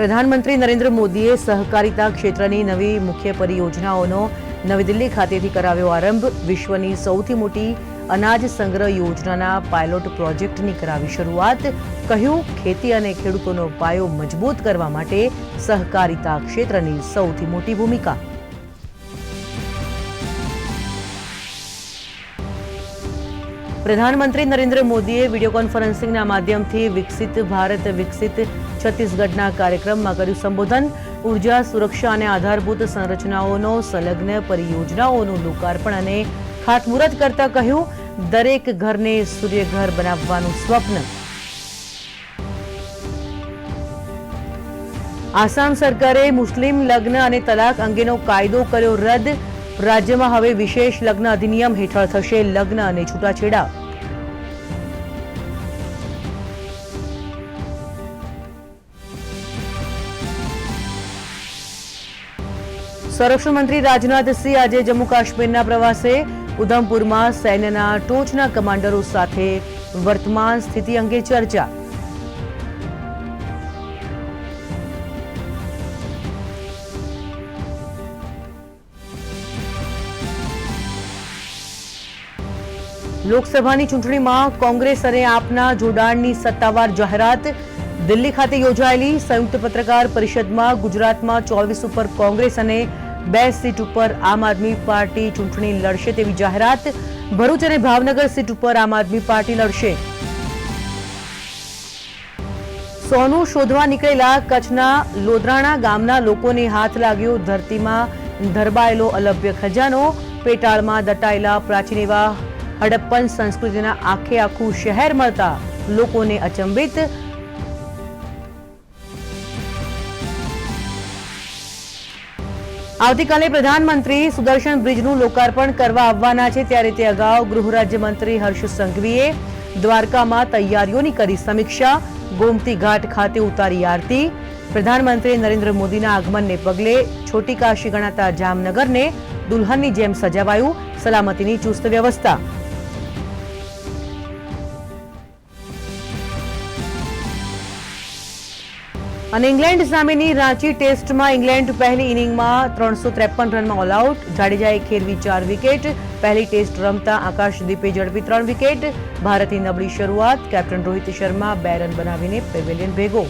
પ્રધાનમંત્રી નરેન્દ્ર મોદીએ સહકારિતા ક્ષેત્રની નવી મુખ્ય પરિયોજનાઓનો નવી દિલ્હી ખાતેથી કરાવ્યો આરંભ. વિશ્વની સૌથી મોટી અનાજ સંગ્રહ યોજનાના પાયલોટ પ્રોજેક્ટની કરાવી શરૂઆત. કહ્યું, ખેતી અને ખેડૂતોનો પાયો મજબૂત કરવા માટે સહકારિતા ક્ષેત્રની સૌથી મોટી ભૂમિકા. પ્રધાનમંત્રી નરેન્દ્ર મોદીએ વીડિયો કોન્ફરન્સિંગના માધ્યમથી વિકસિત ભારત વિકસિત છત્તીસગઢના કાર્યક્રમમાં કર્યું સંબોધન. ઊર્જા, સુરક્ષા અને આધારભૂત સંરચનાઓનો સંલગ્ન પરિયોજનાઓનું લોકાર્પણ અને ખાતમુહૂર્ત કરતા કહ્યું, દરેક ઘરને સૂર્યઘર બનાવવાનું સ્વપ્ન. આસામ સરકારે મુસ્લિમ લગ્ન અને તલાક અંગેનો કાયદો કર્યો રદ. રાજ્યમાં હવે વિશેષ લગ્ન અધિનિયમ હેઠળ થશે. લગ્ન અને છૂટાછેડા. સંરક્ષણ મંત્રી રાજનાથસિંહ આજે જમ્મુ કાશ્મીરના પ્રવાસે ઉધમપુરમાં સૈન્યના ટોચના કમાન્ડરો સાથે વર્તમાન સ્થિતિ અંગે ચર્ચા. લોકસભાની ચૂંટણીમાં કોંગ્રેસ અને આપના જોડાણની સત્તાવાર જાહેરાત. દિલ્હી ખાતે યોજાયેલી સંયુક્ત પત્રકાર પરિષદમાં ગુજરાતમાં ચોવીસ ઉપર કોંગ્રેસ અને બે સીટ ઉપર આમ આદમી પાર્ટી ચૂંટણી લડશે તેવી જાહેરાત ભરૂચ અને ભાવનગર સીટ ઉપર આમ આદમી પાર્ટી લડશે. સોનું શોધવા નીકળેલા કચ્છના લોધરાણા ગામના લોકોને હાથ લાગ્યો ધરતીમાં ધરબાયેલો અલભ્ય ખજાનો. પેટાળમાં દટાયેલા પ્રાચીન એવા હડપ્પન સંસ્કૃતિના આખે આખું શહેર મળતા લોકોને અચંબિત. આવતીકાલે પ્રધાનમંત્રી સુદર્શન બ્રિજનું લોકાર્પણ કરવા આવવાના છે, ત્યારે તે અગાઉ ગૃહ રાજ્યમંત્રી હર્ષ સંઘવીએ દ્વારકામાં તૈયારીઓની કરી સમીક્ષા, ગોમતી ઘાટ ખાતે ઉતારી આરતી. પ્રધાનમંત્રી નરેન્દ્ર મોદીના આગમનને પગલે છોટી કાશી ગણાતા જામનગરને દુલ્હનની જેમ સજાવાયું, સલામતીની ચુસ્ત વ્યવસ્થા. અને ઇંગ્લેન્ડ સામેની રાંચી ટેસ્ટમાં ઇંગ્લેન્ડ પહેલી ઇનિંગમાં ત્રણસો ત્રેપન રનમાં ઓલ આઉટ જાડેજાએ ખેરવી ચાર વિકેટ. પહેલી ટેસ્ટ રમતા આકાશદીપે ઝડપી ત્રણ વિકેટ. ભારતની નબળી શરૂઆત કેપ્ટન રોહિત શર્મા બે રન બનાવીને પેવેલિયન ભેગો.